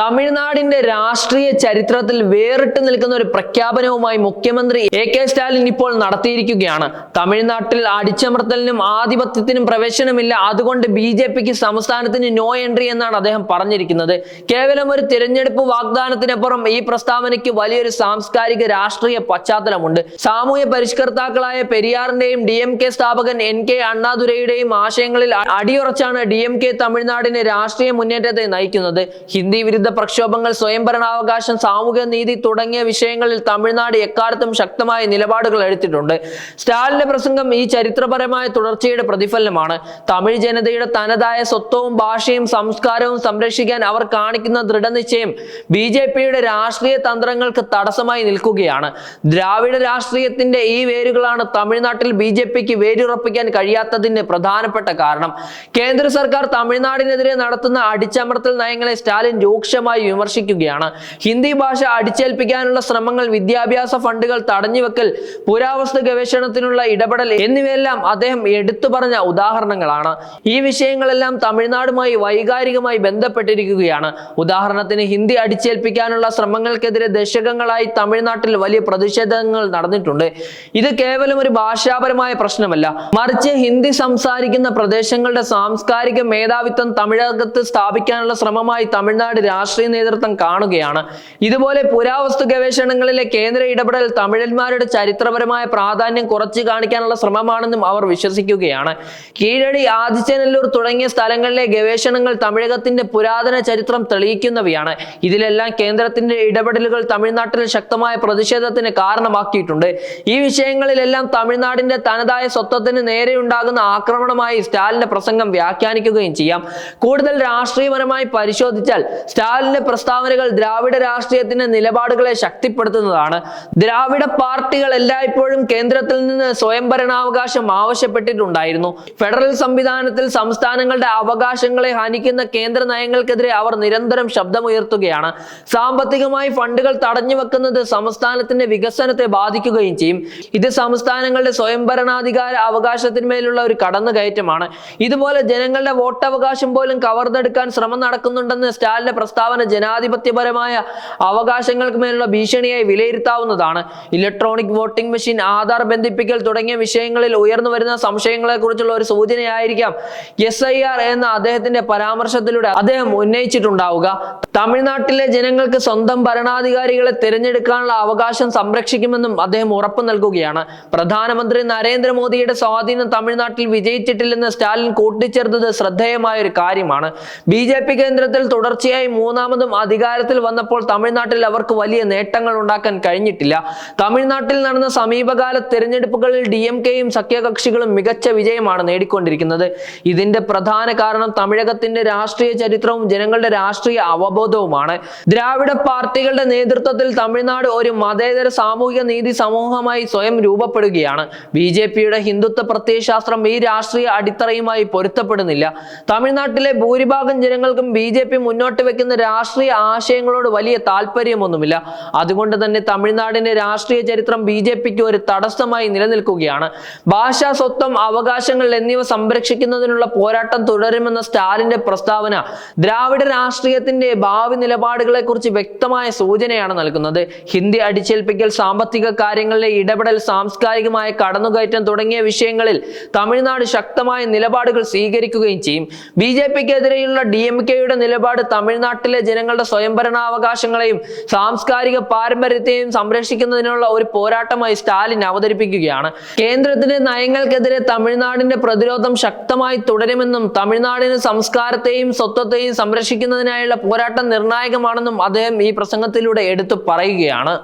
തമിഴ്നാടിന്റെ രാഷ്ട്രീയ ചരിത്രത്തിൽ വേറിട്ട് നിൽക്കുന്ന ഒരു പ്രഖ്യാപനവുമായി മുഖ്യമന്ത്രി എ കെ സ്റ്റാലിൻ ഇപ്പോൾ നടത്തിയിരിക്കുകയാണ്. തമിഴ്നാട്ടിൽ അടിച്ചമർത്തലിനും ആധിപത്യത്തിനും പ്രവേശനമില്ല. അതുകൊണ്ട് ബി ജെ പിക്ക് സംസ്ഥാനത്തിന് നോ എൻട്രി എന്നാണ് അദ്ദേഹം പറഞ്ഞിരിക്കുന്നത്. കേവലം ഒരു തിരഞ്ഞെടുപ്പ് വാഗ്ദാനത്തിനപ്പുറം ഈ പ്രസ്താവനയ്ക്ക് വലിയൊരു സാംസ്കാരിക രാഷ്ട്രീയ പശ്ചാത്തലമുണ്ട്. സാമൂഹ്യ പരിഷ്കർത്താക്കളായ പെരിയാറിന്റെയും ഡി എം കെ സ്ഥാപകൻ എൻ കെ അണ്ണാദുരയുടെയും ആശയങ്ങളിൽ അടിയുറച്ചാണ് ഡി എം കെ രാഷ്ട്രീയ മുന്നേറ്റത്തെ നയിക്കുന്നത്. ഹിന്ദി വിരുദ്ധ പ്രക്ഷോഭങ്ങൾ സ്വയംഭരണാവകാശം സാമൂഹ്യ നീതി തുടങ്ങിയ വിഷയങ്ങളിൽ തമിഴ്നാട് എക്കാലത്തും ശക്തമായ നിലപാടുകൾ എടുത്തിട്ടുണ്ട്. സ്റ്റാലിന്റെ പ്രസംഗം ഈ ചരിത്രപരമായ തുടർച്ചയുടെ പ്രതിഫലനമാണ്. തമിഴ് ജനതയുടെ തനതായ സ്വത്വവും ഭാഷയും സംസ്കാരവും സംരക്ഷിക്കാൻ അവർ കാണിക്കുന്ന ദൃഢനിശ്ചയം ബി ജെ പിയുടെ രാഷ്ട്രീയ തന്ത്രങ്ങൾക്ക് തടസ്സമായി നിൽക്കുകയാണ്. ദ്രാവിഡ രാഷ്ട്രീയത്തിന്റെ ഈ വേരുകളാണ് തമിഴ്നാട്ടിൽ ബി ജെ പിക്ക് വേരുറപ്പിക്കാൻ കഴിയാത്തതിന് പ്രധാനപ്പെട്ട കാരണം. കേന്ദ്ര സർക്കാർ തമിഴ്നാടിനെതിരെ നടത്തുന്ന അടിച്ചമർത്തൽ നയങ്ങളെ സ്റ്റാലിൻ രൂക്ഷമായി വിമർശിക്കുകയാണ്. ഹിന്ദി ഭാഷ അടിച്ചേൽപ്പിക്കാനുള്ള ശ്രമങ്ങൾ വിദ്യാഭ്യാസ ഫണ്ടുകൾ തടഞ്ഞുവെക്കൽ പുരാവസ്തു ഗവേഷണത്തിനുള്ള ഇടപെടൽ എന്നിവയെല്ലാം അദ്ദേഹം എടുത്തു പറഞ്ഞ ഉദാഹരണങ്ങളാണ്. ഈ വിഷയങ്ങളെല്ലാം തമിഴ്നാടുമായി വൈകാരികമായി ബന്ധപ്പെട്ടിരിക്കുകയാണ്. ഉദാഹരണത്തിന് ഹിന്ദി അടിച്ചേൽപ്പിക്കാനുള്ള ശ്രമങ്ങൾക്കെതിരെ ദശകങ്ങളായി തമിഴ്നാട്ടിൽ വലിയ പ്രതിഷേധങ്ങൾ നടന്നിട്ടുണ്ട്. ഇത് കേവലം ഒരു ഭാഷാപരമായ പ്രശ്നമല്ല. മറിച്ച് ഹിന്ദി സംസാരിക്കുന്ന പ്രദേശങ്ങളുടെ സാംസ്കാരിക മേധാവിത്വം തമിഴകത്ത് സ്ഥാപിക്കാനുള്ള ശ്രമമായി തമിഴ്നാട് രാഷ്ട്രീയ നേതൃത്വം കാണുകയാണ്. ഇതുപോലെ പുരാവസ്തു ഗവേഷണങ്ങളിലെ കേന്ദ്ര ഇടപെടൽ തമിഴന്മാരുടെ ചരിത്രപരമായ പ്രാധാന്യം കുറച്ചു കാണിക്കാനുള്ള ശ്രമമാണെന്നും അവർ വിശ്വസിക്കുകയാണ്. കീഴടി ആദിച്ചനല്ലൂർ തുടങ്ങിയ സ്ഥലങ്ങളിലെ ഗവേഷണങ്ങൾ തമിഴകത്തിന്റെ പുരാതന ചരിത്രം തെളിയിക്കുന്നവയാണ്. ഇതിലെല്ലാം കേന്ദ്രത്തിന്റെ ഇടപെടലുകൾ തമിഴ്നാട്ടിൽ ശക്തമായ പ്രതിഷേധത്തിന് കാരണമാക്കിയിട്ടുണ്ട്. ഈ വിഷയങ്ങളിലെല്ലാം തമിഴ്നാടിന്റെ തനതായ സ്വത്വത്തിന് നേരെയുണ്ടാകുന്ന ആക്രമണമായി സ്റ്റാലിന്റെ പ്രസംഗം വ്യാഖ്യാനിക്കുകയും ചെയ്യാം. കൂടുതൽ രാഷ്ട്രീയപരമായി പരിശോധിച്ചാൽ സ്റ്റാലിന്റെ പ്രസ്താവനകൾ ദ്രാവിഡ രാഷ്ട്രീയത്തിന്റെ നിലപാടുകളെ ശക്തിപ്പെടുത്തുന്നതാണ്. ദ്രാവിഡ പാർട്ടികൾ എല്ലായ്പ്പോഴും കേന്ദ്രത്തിൽ നിന്ന് സ്വയംഭരണാവകാശം ആവശ്യപ്പെട്ടിട്ടുണ്ടായിരുന്നു. ഫെഡറൽ സംവിധാനത്തിൽ സംസ്ഥാനങ്ങളുടെ അവകാശങ്ങളെ ഹനിക്കുന്ന കേന്ദ്ര നയങ്ങൾക്കെതിരെ അവർ നിരന്തരം ശബ്ദമുയർത്തുകയാണ്. സാമ്പത്തികമായി ഫണ്ടുകൾ തടഞ്ഞു വെക്കുന്നത് സംസ്ഥാനത്തിന്റെ വികസനത്തെ ബാധിക്കുകയും ചെയ്യും. ഇത് സംസ്ഥാനങ്ങളുടെ സ്വയംഭരണാധികാര അവകാശത്തിന്മേലുള്ള ഒരു കടന്നുകയറ്റമാണ്. ഇതുപോലെ ജനങ്ങളുടെ വോട്ടവകാശം പോലും കവർന്നെടുക്കാൻ ശ്രമം നടക്കുന്നുണ്ടെന്ന് സ്റ്റാലിന്റെ പ്രസ്താവന ജനാധിപത്യപരമായ അവകാശങ്ങൾക്ക് മേലുള്ള ഭീഷണിയായി വിലയിരുത്താവുന്നതാണ്. ഇലക്ട്രോണിക് വോട്ടിംഗ് മെഷീൻ ആധാർ ബന്ധിപ്പിക്കൽ തുടങ്ങിയ വിഷയങ്ങളിൽ ഉയർന്നു വരുന്ന സംശയങ്ങളെ കുറിച്ചുള്ള ഒരു സൂചനയായിരിക്കാം എസ് ഐ ആർ എന്ന അദ്ദേഹത്തിന്റെ പരാമർശത്തിലൂടെ അദ്ദേഹം ഉന്നയിച്ചിട്ടുണ്ടാവുക. തമിഴ്നാട്ടിലെ ജനങ്ങൾക്ക് സ്വന്തം ഭരണാധികാരികളെ തിരഞ്ഞെടുക്കാനുള്ള അവകാശം സംരക്ഷിക്കുമെന്നും അദ്ദേഹം ഉറപ്പു നൽകുകയാണ്. പ്രധാനമന്ത്രി നരേന്ദ്രമോദിയുടെ സ്വാധീനം തമിഴ്നാട്ടിൽ വിജയിച്ചിട്ടില്ലെന്ന് സ്റ്റാലിൻ കൂട്ടിച്ചേർത്തത് ശ്രദ്ധേയമായ ഒരു കാര്യമാണ്. ബി കേന്ദ്രത്തിൽ തുടർച്ചയായി മൂന്നാമതും അധികാരത്തിൽ വന്നപ്പോൾ തമിഴ്നാട്ടിൽ അവർക്ക് വലിയ നേട്ടങ്ങൾ ഉണ്ടാക്കാൻ കഴിഞ്ഞിട്ടില്ല. തമിഴ്നാട്ടിൽ നടന്ന സമീപകാല തെരഞ്ഞെടുപ്പുകളിൽ ഡി എം കെയും സഖ്യകക്ഷികളും മികച്ച വിജയമാണ് നേടിക്കൊണ്ടിരിക്കുന്നത്. ഇതിന്റെ പ്രധാന കാരണം തമിഴകത്തിന്റെ രാഷ്ട്രീയ ചരിത്രവും ജനങ്ങളുടെ രാഷ്ട്രീയ അവബോധവുമാണ്. ദ്രാവിഡ പാർട്ടികളുടെ നേതൃത്വത്തിൽ തമിഴ്നാട് ഒരു മതേതര സാമൂഹിക നീതി സമൂഹമായി സ്വയം രൂപപ്പെടുകയാണ്. ബി ജെ പിയുടെ ഹിന്ദുത്വ പ്രത്യയശാസ്ത്രം ഈ രാഷ്ട്രീയ അടിത്തറയുമായി പൊരുത്തപ്പെടുന്നില്ല. തമിഴ്നാട്ടിലെ ഭൂരിഭാഗം ജനങ്ങൾക്കും ബി ജെ പി മുന്നോട്ട് വെക്കുന്ന രാഷ്ട്രീയ ആശയങ്ങളോട് വലിയ താല്പര്യമൊന്നുമില്ല. അതുകൊണ്ട് തന്നെ തമിഴ്നാടിന്റെ രാഷ്ട്രീയ ചരിത്രം ബി ജെ പിക്ക് ഒരു തടസ്സമായി നിലനിൽക്കുകയാണ്. ഭാഷാ സ്വത്വം അവകാശങ്ങൾ എന്നിവ സംരക്ഷിക്കുന്നതിനുള്ള പോരാട്ടം തുടരുമെന്ന സ്റ്റാലിന്റെ പ്രസ്താവന ദ്രാവിഡ രാഷ്ട്രീയത്തിന്റെ ഭാവി നിലപാടുകളെ കുറിച്ച് വ്യക്തമായ സൂചനയാണ് നൽകുന്നത്. ഹിന്ദി അടിച്ചേൽപ്പിക്കൽ സാമ്പത്തിക കാര്യങ്ങളിലെ ഇടപെടൽ സാംസ്കാരികമായ കടന്നുകയറ്റം തുടങ്ങിയ വിഷയങ്ങളിൽ തമിഴ്നാട് ശക്തമായ നിലപാടുകൾ സ്വീകരിക്കുകയും ചെയ്യും. ബി ജെ പിക്കെതിരെയുള്ള ഡി എം കെയുടെ നിലപാട് തമിഴ്നാട്ടിലെ ജനങ്ങളുടെ സ്വയംഭരണാവകാശങ്ങളെയും സാംസ്കാരിക പാരമ്പര്യത്തെയും സംരക്ഷിക്കുന്നതിനുള്ള ഒരു പോരാട്ടമായി സ്റ്റാലിൻ അവതരിപ്പിക്കുകയാണ്. കേന്ദ്രത്തിന്റെ നയങ്ങൾക്കെതിരെ തമിഴ്നാടിന്റെ പ്രതിരോധം ശക്തമായി തുടരുമെന്നും തമിഴ്നാടിന് സംസ്കാരത്തെയും സ്വത്വത്തെയും സംരക്ഷിക്കുന്നതിനായുള്ള പോരാട്ടം നിർണായകമാണെന്നും അദ്ദേഹം ഈ പ്രസംഗത്തിലൂടെ എടുത്തു പറയുകയാണ്.